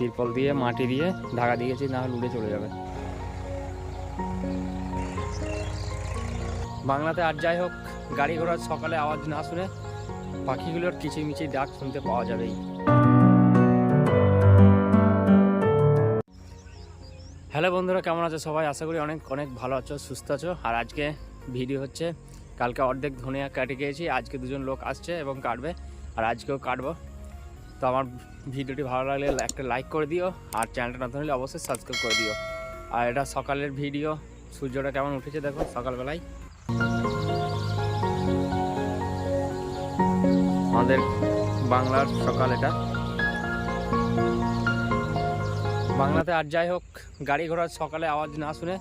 তিরপল দিয়ে, মাটি দিয়ে ঢাকা দিয়েছি, না হলে উড়ে চলে যাবে। বাংলাতে আর যাই হোক, গাড়ি ঘোড়ার সকালে আওয়াজ না শুনে পাখিগুলোর কিচিরমিচির ডাক শুনতে পাওয়া যাবেই। হ্যালো বন্ধুরা, কেমন আছো সবাই? আশা করি অনেক অনেক ভালো আছো, সুস্থ আছো। আর আজকে ভিডিও হচ্ছে, কালকে অর্ধেক ধনিয়া কাটে গিয়েছি আজকে দুজন লোক আসছে এবং কাটবে। আর আজকেও কাটবো। তো আমার ভিডিওটি ভালো লাগলে একটা লাইক করে দিও, আর চ্যানেলটা নতুন হলে অবশ্যই সাবস্ক্রাইব করে দিও। আর এটা সকালের ভিডিও সূর্যটা কেমন উঠেছে দেখো সকালবেলায়। আমাদের বাংলার সকাল এটা। বাংলাতে আর যাই হোক, গাড়ি ঘোড়ার সকালে আওয়াজ না শুনে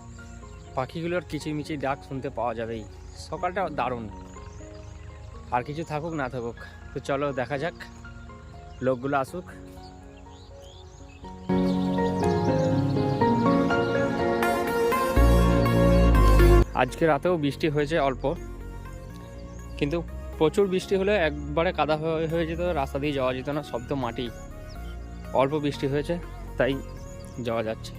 পাখিগুলোর কিচিরমিচির ডাক শুনতে পাওয়া যাবেই। সকালটা দারুণ। আর কিছু থাকুক, না থাকুক, তো চলো দেখা যাক। লোকগুলো আসুক। আজকে রাতেও বৃষ্টি হয়েছে অল্প, কিন্তু প্রচুর বৃষ্টি হলে একবারে কাদা হয়ে যেত, রাস্তা দিয়ে যাওয়া যেত না সব তো মাটি। অল্প বৃষ্টি হয়েছে, তাই যাওয়া যাচ্ছে।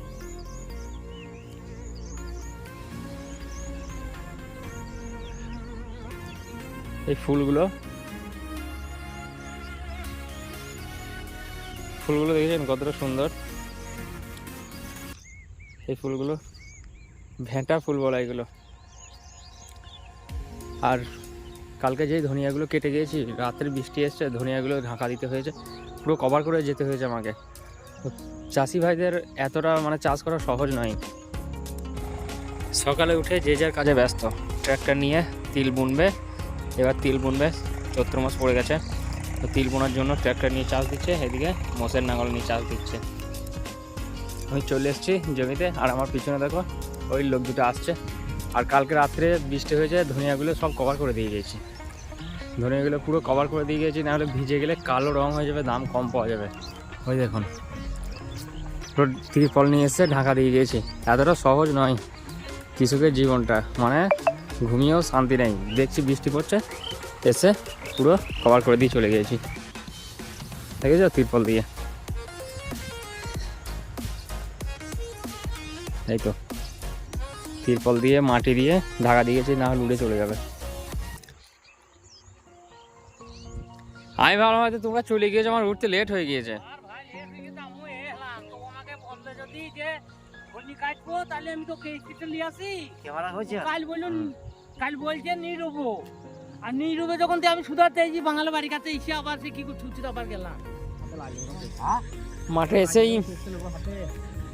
এই ফুলগুলো ফুলগুলো দেখেছেন? কতটা সুন্দর। এই ফুলগুলো ভেঁটা ফুল বলা এগুলো। আর কালকে যেই ধনিয়াগুলো কেটে গিয়েছি, রাতের বৃষ্টি এসছে, ধনিয়াগুলো ঢাকা দিতে হয়েছে। পুরো কভার করে যেতে হয়েছে আমাকে। চাষি ভাইদের এতটা মানে চাষ করা সহজ নয়। সকালে উঠে যে যার কাজে ব্যস্ত। ট্র্যাক্টর নিয়ে তিল বুনবে। এবার তিল বুনবে। চৈত্র মাস পড়ে গেছে। তো তিল বোনার জন্য ট্র্যাক্টর নিয়ে চাষ দিচ্ছে, এদিকে মোষের নাঙল নিয়ে চাষ দিচ্ছে। আমি চলে এসেছি জমিতে, আর আমার পিছনে দেখো, ওই লোক দুটো আসছে। আর কালকে রাত্রে বৃষ্টি হয়েছে, ধনিয়াগুলো সব কভার করে দিয়ে গেছি ধনিয়াগুলো পুরো কভার করে দিয়ে গেছি নাহলে ভিজে গেলে কালো রং হয়ে যাবে, দাম কম পাওয়া যাবে। ওই দেখুন তিরপল নিয়ে এসে ঢাকা দিয়ে গিয়েছি। এতটা সহজ নয় কৃষকের জীবনটা মানে ঘুমিয়েও শান্তি নেই। দেখছি বৃষ্টি পড়ছে, এসে পুরো কভার করে দিয়ে চলে গিয়েছি। দেখেছ? তিরপল দিয়ে। এই তো। তিরপল দিয়ে মাটি দিয়ে ঢাকা দিয়েছি না হলে উড়ে চলে যাবে। আমি ভাবলাম হয়তো তোমরা চলে গিয়েছো আমার উঠতে লেট হয়ে গিয়েছে। কাল বলুন কাল বলছে নিয়ে রবো। আর নিয়ে রবে যখন আমি সুধারতে এই বাঙালি বাড়ির কাছে এসে আবার সে কি ছুটছি আবার গেলাম। মাঠে এসেই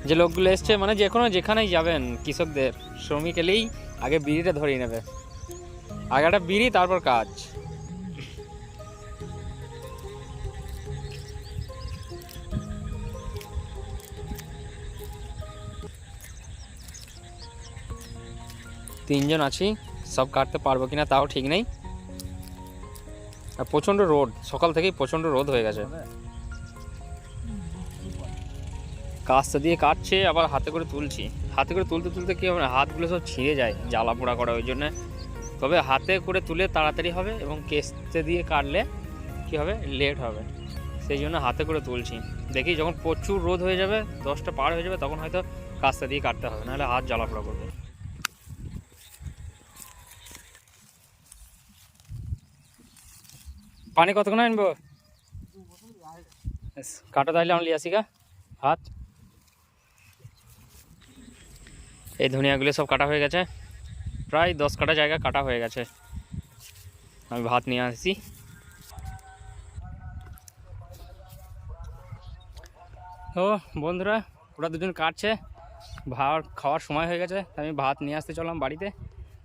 যে লোকগুলো এসছে মানে যে কোনো যেখানেই যাবেন কৃষকদের, শ্রমিক এলেই আগে বিড়িটা ধরিয়ে নেবে। আগে একটা বিড়ি, তারপর কাজ। তিনজন আছি, সব কাটতে পারব কিনা তাও ঠিক নেই। আর প্রচণ্ড রোদ, সকাল থেকেই প্রচণ্ড রোদ হয়ে গেছে। কাজটা দিয়ে কাটছে, আবার হাতে করে তুলছি। হাতে করে তুলতে তুলতে কী হবে হাতগুলো সব ছিঁড়ে যায় জ্বালা পোড়া করা ওই জন্যে। তবে হাতে করে তুলে তাড়াতাড়ি হবে এবং কেসতে দিয়ে কাটলে কী হবে, লেট হবে। সেই জন্য হাতে করে তুলছি। দেখি যখন প্রচুর রোদ হয়ে যাবে, দশটা পার হয়ে যাবে, তখন হয়তো কাজটা দিয়ে কাটতে হবে, নাহলে হাত জ্বালা পোড়া করবে। পানি কতক্ষণ আনব? কাটো তাহলে আমি আসি গা হাত এই ধনিয়াগুলো সব কাটা হয়ে গেছে। প্রায় দশ কাটা জায়গা কাটা হয়ে গেছে। আমি ভাত নিয়ে আসছি। তো বন্ধুরা, ওরা দুজন কাটছে। ভাত খাওয়ার সময় হয়ে গেছে। আমি ভাত নিয়ে আসতে চললাম বাড়িতে।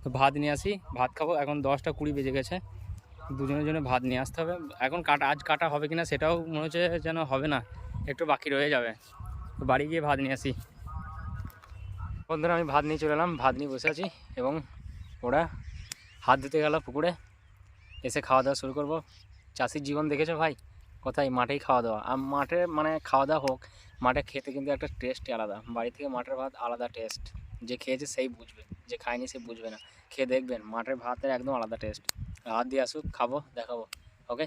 তো ভাত নিয়ে আসি। ভাত খাব, এখন দশটা কুড়ি বেজে গেছে। দুজনের জন্য ভাত নিয়ে আসতে হবে। এখন কাটা, আজ কাটা হবে কিনা সেটাও মনে হচ্ছে যেন হবে না। একটু বাকি রয়ে যাবে। তো বাড়ি গিয়ে ভাত নিয়ে আসি। বন্ধুরা আমি ভাত নিয়ে চলে এলাম। ভাত নিয়ে বসে আছি এবং ওরা হাত ধুতে গেল পুকুরে। এসে খাওয়া দাওয়া শুরু করব। চাষির জীবন দেখেছ ভাই? কোথায়? মাঠেই খাওয়া দাওয়া। আর মাঠে মানে খাওয়া দাওয়া হোক, মাঠে খেতে কিন্তু একটা টেস্টই আলাদা। বাড়ি থেকে মাঠের ভাত আলাদা টেস্ট যে খেয়েছে সেই বুঝবে। যে খায়নি সে বুঝবে না। খেয়ে দেখবেন মাঠের ভাতের একদম আলাদা টেস্ট হাত দিয়ে আসুক খাব দেখাবো ওকে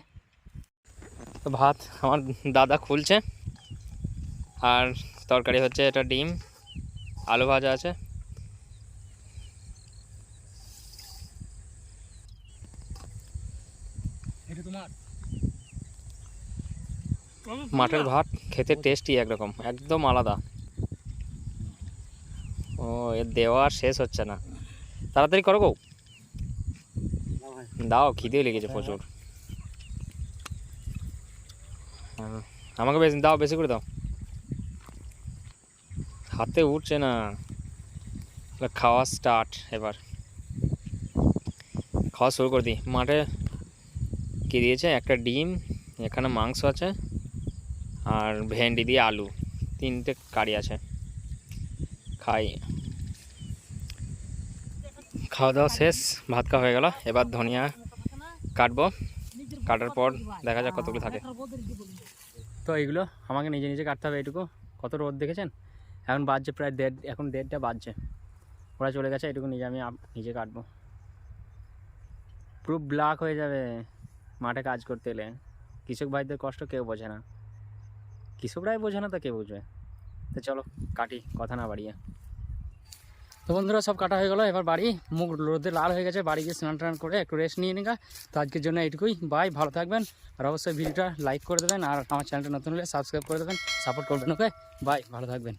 তো ভাত আমার দাদা খুলছে আর তরকারি হচ্ছে এটা ডিম আলু ভাজা আছে। মাঠের ভাত খেতে টেস্টই একরকম একদম আলাদা। ও এর দেওয়া শেষ হচ্ছে না। তাড়াতাড়ি করো গো। দাও, খিদেও লেগেছে প্রচুর। আমাকে বেশি, দাও, বেশি করে দাও। হাতে উঠছে না। খাওয়া স্টার্ট এবার। খাওয়া শুরু করে দিই। মাঠে কি দিয়েছে? একটা ডিম, এখানে মাংস আছে, আর ভেন্ডি দিয়ে আলু। তিনটে কারি আছে। খাই। খাওয়া দাওয়া শেষ, ভাত খাওয়া হয়ে গেল। এবার ধনিয়া কাটবো। কাটার পর দেখা যাক কতগুলো থাকে। তো এইগুলো আমাকে নিজে নিজে কাটতে হবে এইটুকু। কত রোদ দেখেছেন? এখন বাজছে প্রায় দেড়, এখন দেড়টা বাজছে। ওরা চলে গেছে এটুকু নিজে আমি নিজে কাটবো। পুরো ব্ল্যাক হয়ে যাবে মাঠে কাজ করতে এলে। কৃষক ভাইদের কষ্ট কেউ বোঝে না। কৃষকরাই বোঝে না তো কে বুঝবে? তো চলো, কাটি, কথা না বাড়িয়ে। তো বন্ধুরা, সব কাটা হয়ে গেলো। এবার বাড়ি, মুখ রোদে লাল হয়ে গেছে। বাড়ি গিয়ে স্নান টান করে একটু রেস্ট নিয়ে নিগা। তো আজকের জন্য এইটুকুই। বাই ভালো থাকবেন। আর অবশ্যই ভিডিওটা লাইক করে দেবেন। আর আমার চ্যানেলটা নতুন হলে সাবস্ক্রাইব করে দেবেন। সাপোর্ট করবেন ওকে বাই ভালো থাকবেন।